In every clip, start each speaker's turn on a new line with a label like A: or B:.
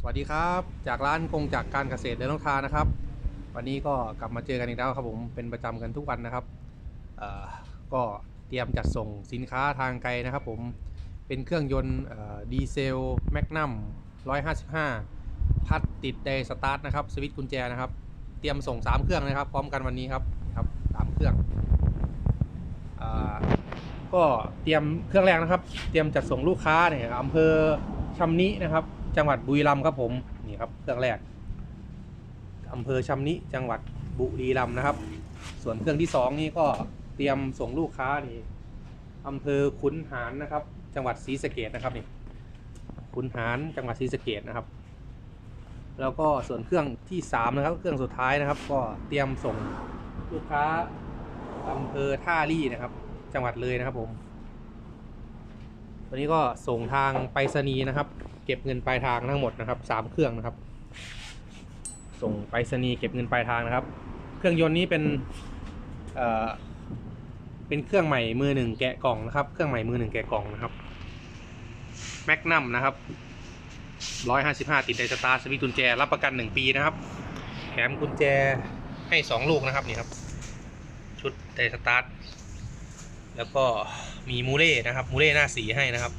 A: สวัสดีครับ จากร้านกงจากการเกษตรเดินลงทานะครับ วันนี้ก็กลับมาเจอกันอีกแล้วครับผมเป็นประจำกันทุกวันนะครับก็เตรียมจัดส่งสินค้าทางไกลนะครับ ผมเป็นเครื่องยนต์ดีเซลแมกนัม155 พัดติดไดสตาร์ทนะครับสวิตช์กุญแจนะครับ เตรียมส่ง 3 เครื่องนะครับ พร้อมกันวันนี้ครับครับสามเครื่องอก็เตรียมเครื่องแรกนะครับ เตรียมจัดส่งลูกค้าเนี่ยอำเภอชำนินะครับ จังหวัดบุรีรัมย์ครับผมนี่ครับเครื่องแรกอำเภอชำนิจังหวัดบุรีรัมย์นะครับ ส่วนเครื่องที่สองนี่ก็เตรียมส่งลูกค้านี่อำเภอขุนหารนะครับ จังหวัดศรีสะเกดนะครับนี่ขุนหารจังหวัดศรีสะเกดนะครับ แล้วก็ส่วนเครื่องที่สามนะครับ เครื่องสุดท้ายนะครับ ก็เตรียมส่งลูกค้าอำเภอท่าลี่นะครับ จังหวัดเลยนะครับผม วันนี้ก็ส่งทางไปรษณีย์นะครับ เก็บเงินปลายทางทั้งหมดนะครับสามเครื่องนะครับ ส่งไปรษณีย์เก็บเงินปลายทางนะครับ เครื่องยนต์นี้เป็นเอ่อเป็นเครื่องใหม่มือหนึ่งแกะกล่องนะครับ เครื่องใหม่มือหนึ่งแกะกล่องนะครับแมกนัมนะครับร้อยห้าสิบห้าติดไดสตาร์สวิตช์กุญแจรับประกันหนึ่งปีนะครับ แถมกุญแจให้สองลูกนะครับนี่ครับ ชุดไดสตาร์ทแล้วก็ มีมูเล่นะครับมูเล่หน้าสีให้นะครับ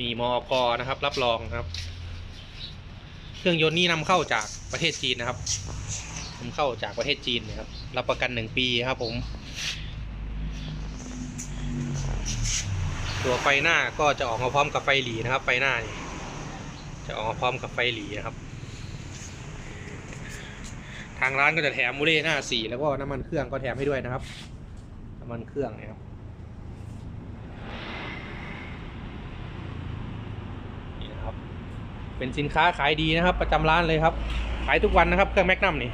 A: มีมอกนะครับ รับรองนะครับ เครื่องยนต์นี้นำเข้าจากประเทศจีนนะครับนำเข้าจากประเทศจีนนะครับ รับประกันหนึ่งปีครับผม ตัวไฟหน้าก็จะออกมาพร้อมกับไฟหลีนะครับ ไฟหน้านี่จะออกมาพร้อมกับไฟหลีนะครับ ทางร้านก็จะแถมมูเล่หน้าสีแล้วก็น้ำมันเครื่องก็แถมให้ด้วยนะครับ น้ำมันเครื่องนี่ยครับนี่นะครับ เป็นสินค้าขายดีนะครับ ประจำร้านเลยครับ ขายทุกวันนะครับเครื่องแมกนัมนี่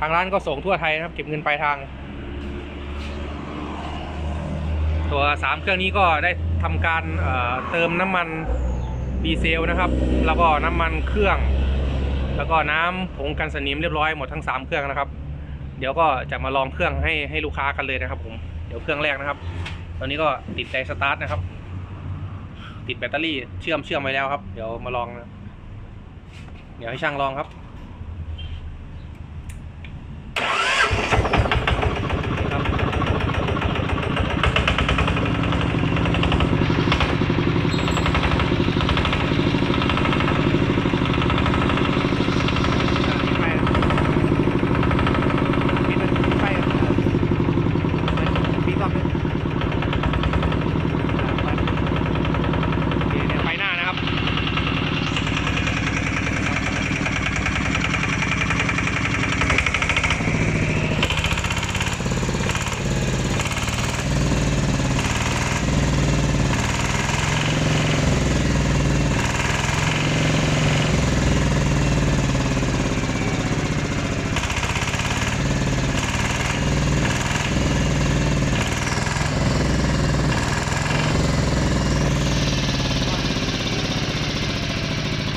A: ทางร้านก็ส่งทั่วไทยนะครับ เก็บเงินปลายทาง ตัวสามเครื่องนี้ก็ได้ทำการเเติมน้ำมันดีเซลนะครับ แล้วก็น้ำมันเครื่อง แล้วก็น้ำผงกันสนิมเรียบร้อยหมดทั้งสามเครื่องนะครับ เดี๋ยวก็จะมาลองเครื่องให้ให้ลูกค้ากันเลยนะครับผมเดี๋ยวเครื่องแรกนะครับ ตอนนี้ก็ติดไดสตาร์ทนะครับ ติดแบตเตอรี่เชื่อมเชื่อมไว้แล้วครับ เดี๋ยวมาลองนะ เดี๋ยวให้ช่างลองครับไปปิดเลยไปอะปิดรอบนึงอ่าไปโอเคเนี่ยไฟหน้านะครับ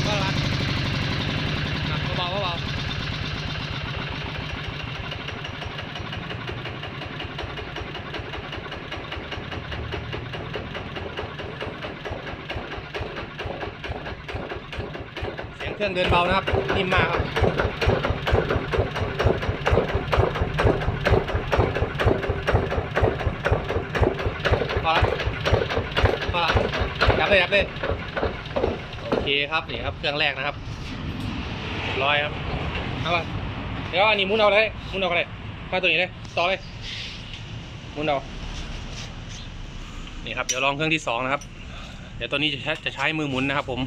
A: ก็รัดเบาๆเบาๆเสียงเค รื่องเดินเบานะครับนิ่มมากครับพอละพอละยับเลยยับเลยโอเคครับนี่ครับเครื่องแรกนะครับร้อยครับเอาละเดี๋ยวอันนี้มุนเอาเลยมุนเอาเลยมาตัวนี้เลยต่อเลยมุนเอานี่ครับเดี๋ยวลองเครื่องที่สองนะครับเดี๋ยวตัวนี้จะใช้จะใช้มือหมุนนะครับผม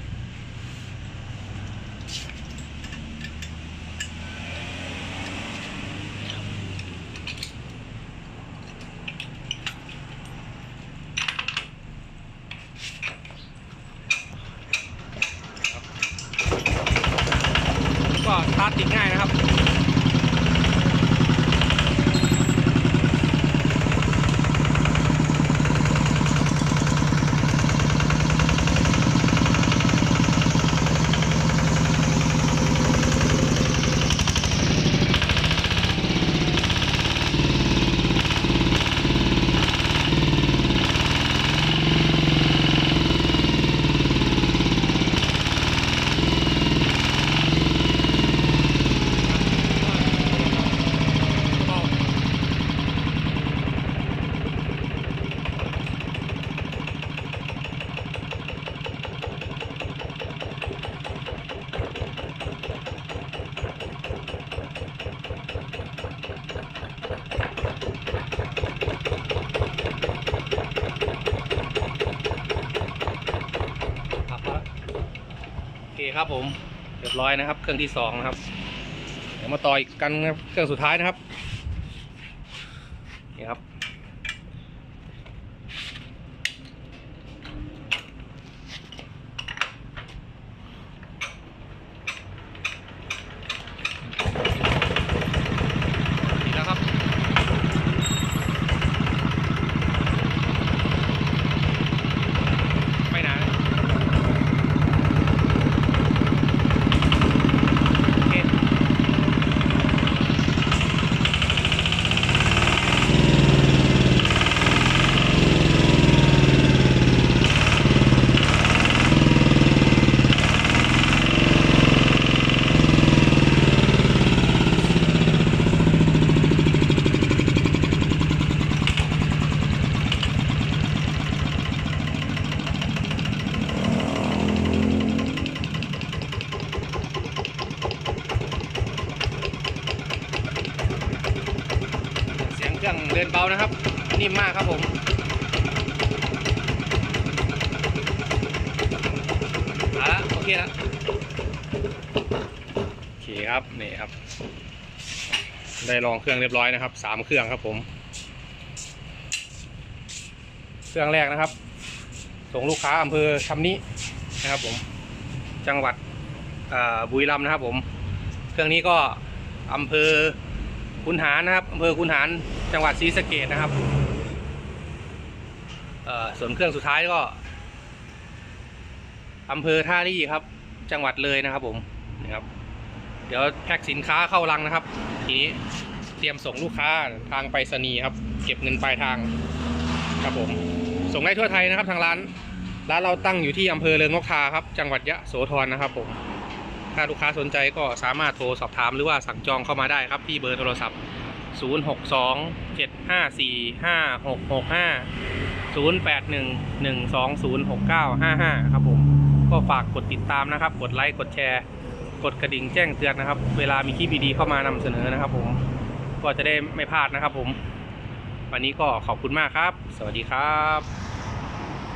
A: ตาร์ทติดง่ายนะครับ ค ครับผมเรียบร้อยนะครับ เครื่องที่สองนะครับ เดี๋ยวมาต่ออีกกันนะครับเครื่องสุดท้ายนะครับนี่ครับ อีกแล้วครับ ไม่นานโอเคเสียง เครื่องเดินเบานะครับ นิ่มมากครับผมเอาละโอเคแล้วโอเคครับนี่ครับ ได้ลองเครื่องเรียบร้อยนะครับสามเครื่องครับผม เครื่องแรกนะครับ ส่งลูกค้าอำเภอชำนินะครับผมจังหวัดบุรีรัมย์นะครับผม เครื่องนี้ก็อำเภอคุนหารนะครับอำเภอคุนหาร จังหวัดศรีสะเกดนะครับเอ่อส่วนเครื่องสุดท้ายก็อำเภอท่าลี่ครับ จังหวัดเลยนะครับผมนี่ครับ เดี๋ยวแพ็คสินค้าเข้ารังนะครับ ทีนี้เตรียมส่งลูกค้าทางไปรษณีย์ครับ เก็บเงินปลายทางครับผม ส่งได้ทั่วไทยนะครับทางร้านร้านเราตั้งอยู่ที่อำเภอเริงนกทาครับ จังหวัดยะโสธรนะครับผมถ้าลูกค้าสนใจก็สามารถโทรสอบถามหรือว่าสั่งจองเข้ามาได้ครับที่เบอร์โทรศัพท์ 062 754 5665 081 120 6955 ครับผม ก็ฝากกดติดตามนะครับ กดไลค์กดแชร์ กดกระดิ่งแจ้งเตือนนะครับ เวลามีคลิปดีๆเข้ามานำเสนอนะครับผม ก็จะได้ไม่พลาดนะครับผม วันนี้ก็ขอบคุณมากครับ สวัสดีครับ